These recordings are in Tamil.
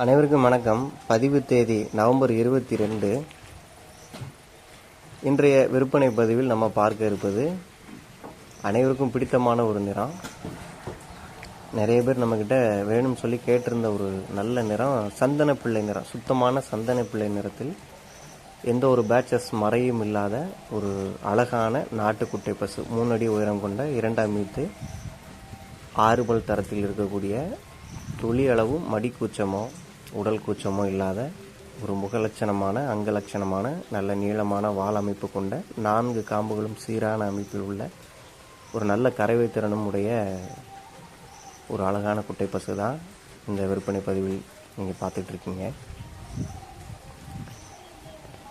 அனைவருக்கும் வணக்கம். பதிவு தேதி நவம்பர் இருபத்தி ரெண்டு இன்றைய விற்பனை பதிவில் நம்ம பார்க்க இருப்பது அனைவருக்கும் பிடித்தமான ஒரு நிறம். நிறைய பேர் நம்மக்கிட்ட வேணும்னு சொல்லி கேட்டிருந்த ஒரு நல்ல நிறம் சந்தன பிள்ளை நிறம். சுத்தமான சந்தன பிள்ளை நிறத்தில் எந்த ஒரு பேட்சஸ் மறையும் இல்லாத ஒரு அழகான நாட்டுக்குட்டை பசு. மூணு அடி உயரம் கொண்ட இரண்டாம் மீத்து ஆறு பல் தரத்தில் இருக்கக்கூடிய துளி அளவும் மடிக்கூச்சமோ உடல் கூச்சமோ இல்லாத ஒரு முகலட்சணமான அங்கலட்சணமான நல்ல நீளமான வால் அமைப்பு கொண்ட நான்கு காம்புகளும் சீரான அமைப்பில் உள்ள ஒரு நல்ல கரைவை திறனும் உடைய ஒரு அழகான குட்டை பசு தான் இந்த விற்பனை பதிவில் நீங்கள் பார்த்துட்ருக்கீங்க.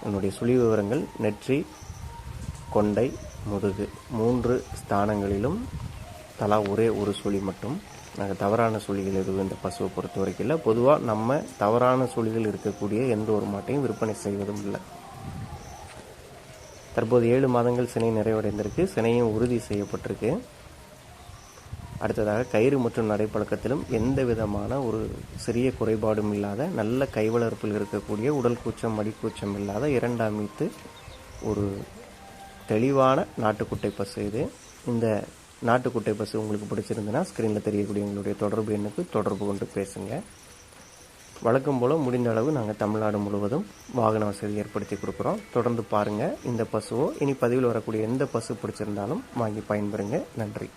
என்னுடைய சுழி விவரங்கள் நெற்றி கொண்டை முதுகு மூன்று ஸ்தானங்களிலும் தலா ஒரே ஒரு சுழி மட்டும். நாங்கள் தவறான சுழிகள் எதுவும் இந்த பசுவை பொறுத்த வரைக்கும் இல்லை. பொதுவாக நம்ம தவறான சுழிகள் இருக்கக்கூடிய எந்த ஒரு மாட்டையும் விற்பனை செய்வதும் இல்லை. தற்போது ஏழு மாதங்கள் சினை நிறைவடைந்திருக்கு. சினையும் உறுதி செய்யப்பட்டிருக்கு. அடுத்ததாக கயிறு மற்றும் நடைப்பழக்கத்திலும் எந்த விதமான ஒரு சிறிய குறைபாடும் இல்லாத நல்ல கைவளர்ப்பில் இருக்கக்கூடிய உடல் கூச்சம் மடிக்கூச்சம் இல்லாத இரண்டாம் மீத்து ஒரு தெளிவான நாட்டுக்குட்டை பசு இது. இந்த நாட்டுக்குட்டை பசு உங்களுக்கு பிடிச்சிருந்துன்னா ஸ்க்ரீனில் தெரியக்கூடிய எங்களுடைய தொடர்பு எண்ணுக்கு தொடர்பு கொண்டு பேசுங்கள் வழக்கம் போல் முடிந்த அளவு நாங்கள் தமிழ்நாடு முழுவதும் வாகன வசதி ஏற்படுத்தி கொடுக்குறோம். தொடர்ந்து பாருங்கள் இந்த பசுவோ இனி பதிவில் வரக்கூடிய எந்த பசு பிடிச்சிருந்தாலும் வாங்கி பயன்பெறுங்க. நன்றி.